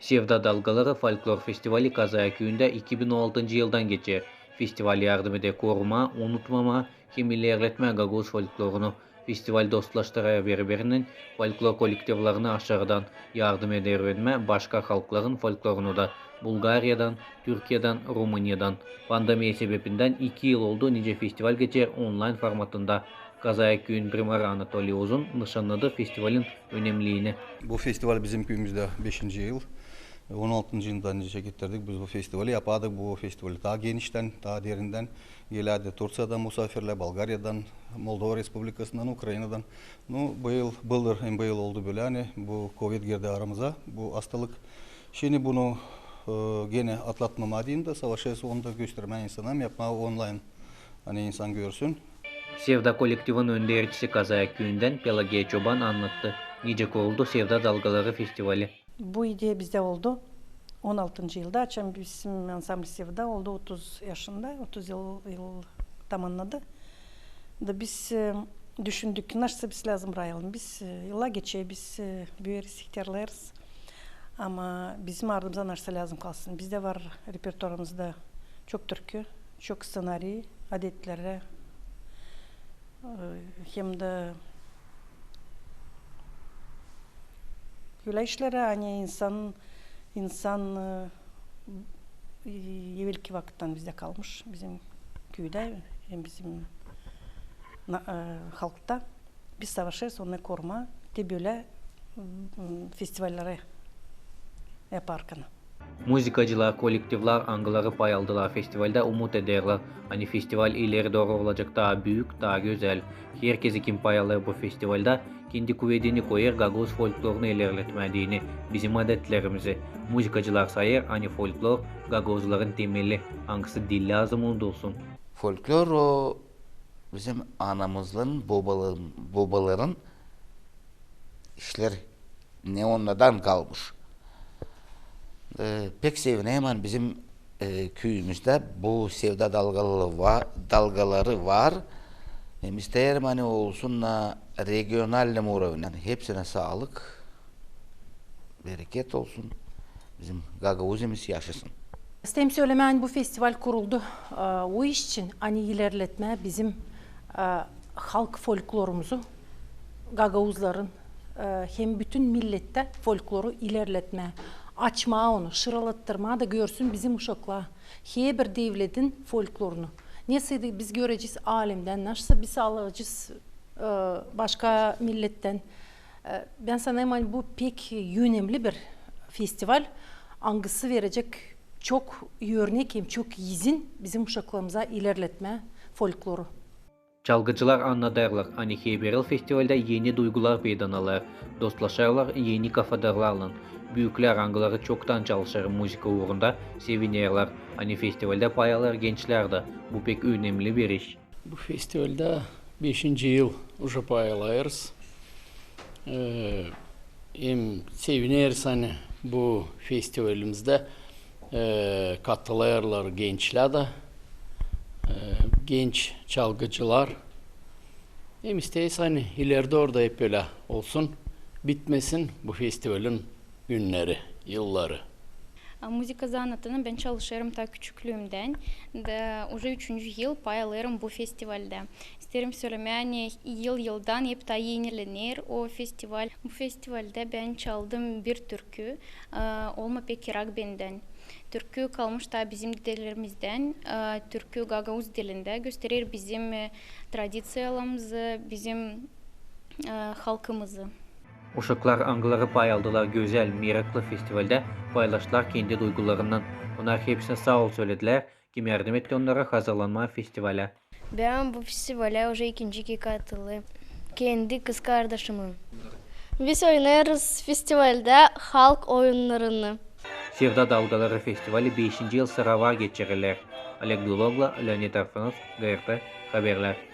Sevda Dalgaları Folklor Festivali Kazaya Köyü'nde 2016 yıldan geçer. Festival yardım ede koruma, unutmama, hem ilerletme Gaguz folklorunu. Festival dostlaştıra birbirinin folklor kolektivlarını aşağıdan yardım ede öğrenme başka halkların folklorunu da. Bulgarya'dan, Türkiye'den, Rumuniya'dan. Pandemiya sebebinden 2 yıl oldu nice festival geçer online formatında. Kazaya Köy'ün primarı Анатолий Uzun nişanladı festivalin önemliliğini. Бұл фестиваль bizim köyümüzde 5. yıl. 16 жылдан жеттердік біз бұл фестивалі ападық бұл фестиваль та геништен та дерінден ел әді турциядан мұсафирлер болгариядан молдова республикасынан украинадан. Ну бұл былдыр мбл олды бөляне бұл ковид керде арамыза. Бұл астылық шені бұны gene atlatmama diyeyim de savaşı sonunda gösterme insana онлайн. Online инсан insan görsün Sevda kolektivin öndericisi Kazaya Köyü'nden Pelageya Çoban anlattı. Nice kuruldu Sevda Dalgaları Festivali. Bu ideya bizde oldu. 16. yılda açan bizim ansambl Sevda oldu 30 yaşında. 30 yıl, yıl tamamladı. Da biz e, düşündük nasıl biz lazım rayalım. Biz e, yıla geçe biz e, büyeriz, ihtiyarlarız. Ama bizim ardımıza nasıl lazım kalsın. Bizde var repertuarımızda çok türkü, çok senaryo, adetlere hani insan insan e, evvelki vakitten bizde kalmış bizim köyde hem bizim na- e, halkta biz savaşırız onu koruma de böyle m, festivallere yaparken. Müzikacılar, kolektivler angıları pay aldılar festivalde umut ederler. Hani festival ileri doğru olacak daha büyük, daha güzel. Herkesi kim pay alır bu festivalde kendi kuvvetini koyar Gaguz folklorunu ilerletmediğini, bizim adetlerimizi. Müzikacılar sayar hani folklor Gagozların temeli. Hangisi dil lazım olsun. Folklor o bizim anamızın, babaların, babaların işler ne onlardan kalmış. Ee, pek sevine hemen bizim e, köyümüzde bu sevda dalgaları var, dalgaları var. Hem isterim hani olsun da regional uğrayın. hepsine sağlık, bereket olsun. Bizim Gagavuzimiz yaşasın. İsteyim söylemen bu festival kuruldu. Ee, O iş için hani ilerletme bizim e, halk folklorumuzu, Gagavuzların e, hem bütün millette folkloru ilerletme, açma onu, şıralattırma da görsün bizim uşaklar. Her devletin folklorunu. Nasıl biz göreceğiz alemden, nasıl biz alacağız e, başka milletten. E, Ben sanayım hani bu pek önemli bir festival. Angısı verecek çok örnek hem çok izin bizim uşaklarımıza ilerletme folkloru. Çalgıcılar anladarlar. Hani Heberil Festivalde yeni duygular meydanalar. Dostlaşarlar yeni kafadarlarla. Büyükler angıları çoktan çalışır müzika uğrunda sevinerler. Hani festivalde pay alır gençler de. Bu pek önemli bir iş. Bu festivalde 5. yıl уже paylaşırız. Ee, hem seviniriz hani bu festivalimizde e, katılırlar gençler de e, genç çalgıcılar hem isteyiz hani ileride orada hep öyle olsun bitmesin bu festivalin günleri, yılları. A, Müzik zanatını ben çalışıyorum ta küçüklüğümden. Da, уже üçüncü yıl pay alıyorum bu festivalde. İsterim söylemeye hani yıl yıldan hep daha yenilenir o festival. Bu festivalde ben çaldım bir türkü. A, Olma pek Irak benden. Türkü kalmış da bizim dedelerimizden. A, Türkü Gagavuz dilinde gösterir bizim e, tradisiyalarımızı, bizim e, halkımızı. Uşaqlar anqılara bayıldılar gözəl, miraqlı festivaldə paylaşdılar kendi duyğularından. Onlar hepsine sağ ol söylediler, kim yardım etti onlara hazırlanmaya festivale. Ben bu festivale уже ikinci ki katıldım. Kendi kız kardeşimim. Biz oynarız festivalde halk oyunlarını. Sevda Dalgaları Festivali 5-ci il sıravar keçirirlər. Oleg Dulovla Leonid Arfanov, GRT, Xəbərlər.